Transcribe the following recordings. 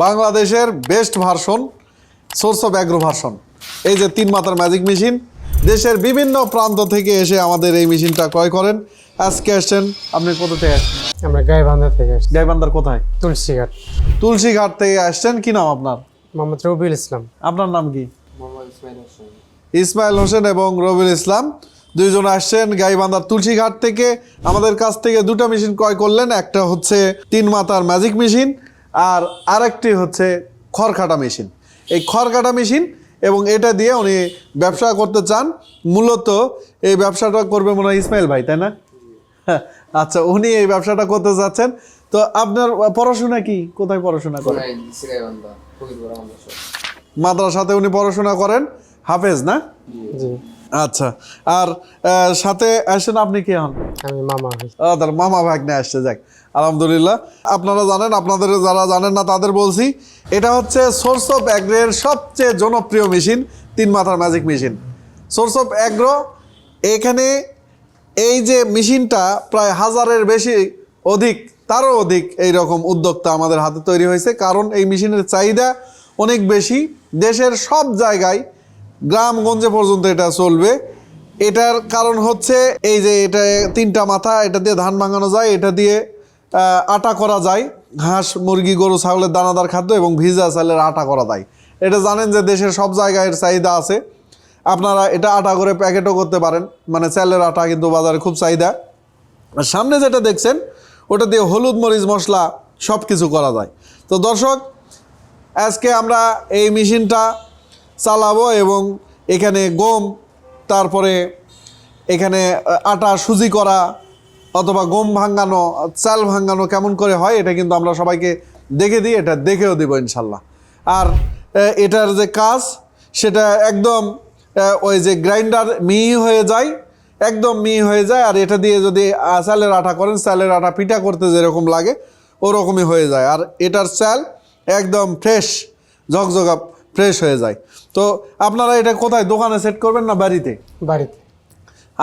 বাংলাদেশের best version source of agro version এই যে তিন মাথার ম্যাজিক মেশিন দেশের বিভিন্ন প্রান্ত থেকে এসে আমাদের এই মেশিনটা ক্রয় করেন। আজকে আসছেন আপনি কোথা থেকে আসছেন? আমরা গাইবান্ধা থেকে আসছি। গাইবান্দার কোথায়? তুলসীঘাট। তুলসীঘাট থেকে আসছেন কি নাম আপনার? মোহাম্মদ রবিউল ইসলাম। আপনার নাম কি? ইসমাইল হোসেন। এবং রবিউল ইসলাম দুইজন আসছেন গাইবান্ধার তুলসীঘাট থেকে। আমাদের কাছ থেকে দুটো মেশিন ক্রয় করলেন একটা হচ্ছে তিন মাথার ম্যাজিক মেশিন আর আরেকটি হচ্ছে খড়কাটা মেশিন। এই খড়কাটা মেশিন এবং এটা দিয়ে উনি ব্যবসা করতে চান মূলত এই ব্যবসাটা করবে মনে হয় ইসমাইল ভাই তাই না? আচ্ছা উনি এই ব্যবসাটা করতে চাচ্ছেন তো আপনার পড়াশোনা কি? কোথায় পড়াশোনা করেন? মাদ্রাসাতে উনি পড়াশোনা করেন হাফেজ না? জি। আচ্ছা আর সাথে আসেন আপনি কে হন? আমি মামা তার মামা ভাগ্নে আসছে যাক আলহামদুলিল্লাহ। আপনারা জানেন আপনাদের যারা জানেন না তাদের বলছি এটা হচ্ছে সোর্স অফ অ্যাগ্রের সবচেয়ে জনপ্রিয় মেশিন তিন মাথার magic machine source of agro এখানে এই যে মেশিনটা প্রায় হাজারের বেশি অধিক তারও অধিক এই রকম উদ্যোক্তা আমাদের হাতে তৈরি হয়েছে কারণ এই মেশিনের চাহিদা অনেক বেশি। দেশের সব জায়গায় গ্রামগঞ্জে পর্যন্ত এটা চলবে। এটার কারণ হচ্ছে এই যে এটা তিনটা মাথা, এটা দিয়ে ধান ভাঙানো যায়, এটা দিয়ে আটা করা যায়। হাঁস মুরগি, গরু, ছাগলের দানাদার খাদ্য এবং ভিজা চালের আটা করা যায়। এটা জানেন যে দেশের সব জায়গায় এর চাহিদা আছে। আপনারা এটা আটা করে প্যাকেটও করতে পারেন। মানে চালের আটা কিন্তু বাজারে খুব চাহিদা। আর সামনে যেটা দেখছেন, ওটা দিয়ে হলুদ মরিচ মশলা সব কিছু করা যায়। তো দর্শক, আজকে আমরা এই মেশিনটা চালাবো এবং এখানে গম, তারপরে এখানে আটা সুজি করা অথবা গম ভাঙানো, চাল ভাঙানো কেমন করে হয়, এটা কিন্তু আমরা সবাইকে দেখে দিই, এটা দেখেও দিব ইনশাল্লাহ। আর এটার যে কাজ, সেটা একদম ওই যে গ্রাইন্ডার মিহি হয়ে যায়, একদম মিহি হয়ে যায়, আর এটা দিয়ে যদি চালের আটা করেন, চালের আটা পিঠা করতে যেরকম লাগে, ওরকমই হয়ে যায়। আর এটার চাল একদম ফ্রেশ, ঝকঝকা ফ্রেশ হয়ে যায়। তো আপনারা এটা কোথায়? দোকানে সেট করবেন না বাড়িতে? বাড়িতে।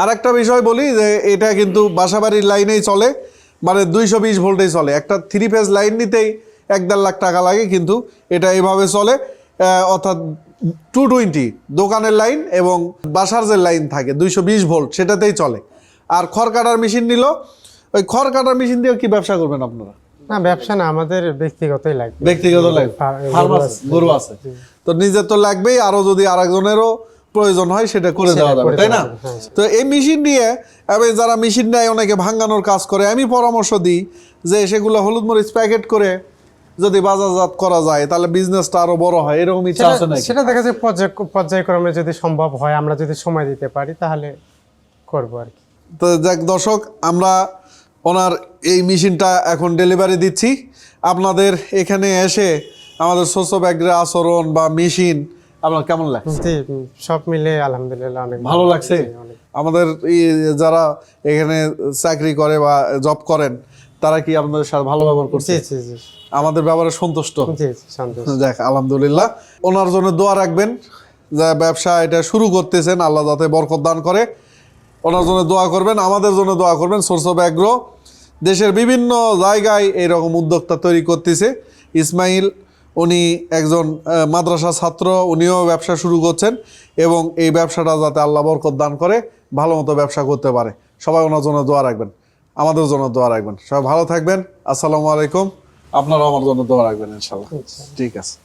আর একটা বিষয় বলি যে এটা কিন্তু বাসাবাড়ির লাইনেই চলে মানে দুইশো বিশ ভোল্টেই চলে। একটা থ্রি ফেজ লাইন নিতেই এক দেড় লাখ টাকা লাগে কিন্তু এটা এভাবে চলে অর্থাৎ টু টোয়েন্টি দোকানের লাইন এবং বাসার যে লাইন থাকে দুইশো বিশ ভোল্ট সেটাতেই চলে। আর খড় কাটার মেশিন নিল ওই খড় কাটার মেশিন দিয়ে কি ব্যবসা করবেন আপনারা? না ব্যবসা না আমাদের ব্যক্তিগতই লাগবে। ব্যক্তিগত আছে গরু আছে। তো নিজের তো লাগবেই আরও যদি আরেকজনেরও প্রয়োজন হয় সেটা করে দেওয়া যাবে তাই না? হ্যাঁ। তো এই মেশিন নিয়ে এবং যারা মেশিন নেয় অনেকে ভাঙানোর কাজ করে আমি পরামর্শ দিই যে সেগুলো হলুদ মরিচ প্যাকেট করে যদি বাজারজাত করা যায় তাহলে বিজনেসটা আরও বড় হয় এরকম ইচ্ছা আছে সেটা- নাকি? সেটা দেখা যায় পর্যায় পর্যায়ক্রমে যদি সম্ভব হয় আমরা যদি সময় দিতে পারি তাহলে করব আর কি। তো যাক দর্শক আমরা ওনার এই মেশিনটা এখন ডেলিভারি দিচ্ছি। আপনাদের এখানে এসে আমাদের শস্য ব্যাগের আচরণ বা মেশিন আপনার কেমন লাগছে? সব মিলে আলহামদুলিল্লাহ অনেক ভালো লাগছে? আমাদের যারা এখানে চাকরি করে বা জব করেন তারা কি আপনাদের সাথে ভালো ব্যবহার করছে? আমাদের ব্যবহারে সন্তুষ্ট? দেখ আলহামদুলিল্লাহ। ওনার জন্য দোয়া রাখবেন যা ব্যবসা এটা শুরু করতেছেন আল্লাহ যাতে বরকত দান করে। ওনার জন্য দোয়া করবেন আমাদের জন্য দোয়া করবেন সোর্স অফ অ্যাগ্রো দেশের বিভিন্ন জায়গায় এরকম উদ্যোক্তা তৈরি করতেছে। ইসমাইল উনি একজন মাদ্রাসা ছাত্র উনিও ব্যবসা শুরু করছেন এবং এই ব্যবসাটা যাতে আল্লাহ বরকত দান করে ভালো মতো ব্যবসা করতে পারে। সবাই ওনার জন্য দোয়া রাখবেন আমাদের জন্য দোয়া রাখবেন। সবাই ভালো থাকবেন আসসালামু আলাইকুম। আপনারাও আমার জন্য দোয়া রাখবেন ইনশাল্লাহ ঠিক আছে।